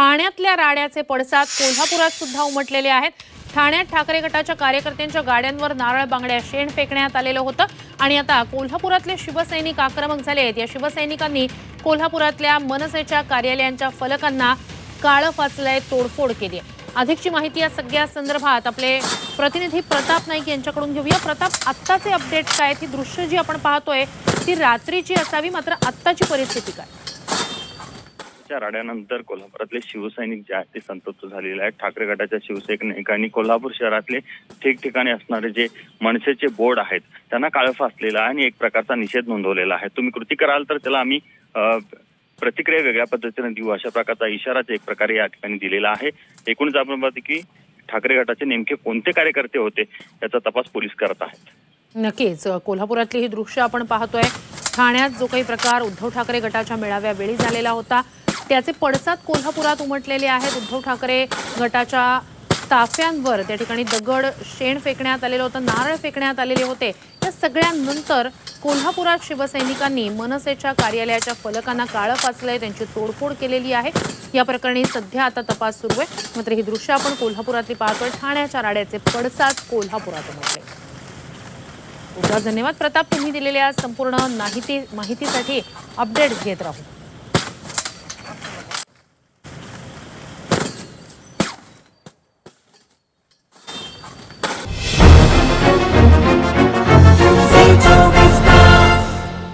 ठाण्यातल्या राड्याचे पडसाद कोल्हापुरात सुद्धा उमटलेले आहेत. ठाण्यात ठाकरे गटाच्या कार्यकर्त्यांच्या गाड्यांवर नारळ बांगड्या शेण फेकण्यात आलेलं होतं. आणि आता कोल्हापुरातले शिवसैनिक आक्रमक झाले आहेत. या शिवसैनिकांनी कोल्हापुरातल्या मनसेच्या कार्यालयांच्या फलकांना काळं फाचलंय तोडफोड केली आहे. अधिकची माहिती या सगळ्या संदर्भात आपले प्रतिनिधी प्रताप नाईक यांच्याकडून घेऊया. प्रताप आत्ताचे अपडेट काय ती दृश्य जी आपण पाहतोय ती रात्रीची असावी मात्र आत्ताची परिस्थिती काय? च्या राड्यानंतर कोल्हापुरातले शिवसैनिक जे आहेत ते संतप्त झालेले आहेत. ठाकरे गटाच्या शिवसैनिकांनी कोल्हापूर शहरातले ठिकठिकाणी असणारे जे मनसेचे बोर्ड आहेत त्यांना काळ फासलेला आहे आणि एक प्रकारचा निषेध नोंदवलेला आहे. तुम्ही कृती कराल तर त्याला आम्ही प्रतिक्रिया वेगळ्या पद्धतीने देऊ. अशा प्रकारचा इशाराच एक प्रकारे या ठिकाणी दिलेला आहे. एकूणच आपण की ठाकरे गटाचे नेमके कोणते कार्यकर्ते होते याचा तपास पोलीस करत आहेत. नक्कीच. कोल्हापुरातली ही दृश्य आपण पाहतोय. ठाण्यात जो काही प्रकार उद्धव ठाकरे गटाच्या मेळाव्या वेळी झालेला होता त्याचे पडसाद कोल्हापुरात उमटलेले आहेत. उद्धव ठाकरे गटाच्या ताफ्यांवर त्या ठिकाणी दगड शेण फेकण्यात आलेलं होतं नारळ फेकण्यात आलेले होते. या सगळ्यांनंतर कोल्हापुरात शिवसैनिकांनी मनसेच्या कार्यालयाच्या फलकांना काळं फासलंय त्यांची तोडफोड केलेली आहे. या प्रकरणी सध्या आता तपास सुरू आहे. मात्र ही दृश्य आपण कोल्हापुरातली पाहतोय. ठाण्याच्या राड्याचे पडसाद कोल्हापुरात उमटले. धन्यवाद. प्रताप तुम्ही दिलेल्या संपूर्ण माहिती माहितीसाठी अपडेट्स घेत राहू.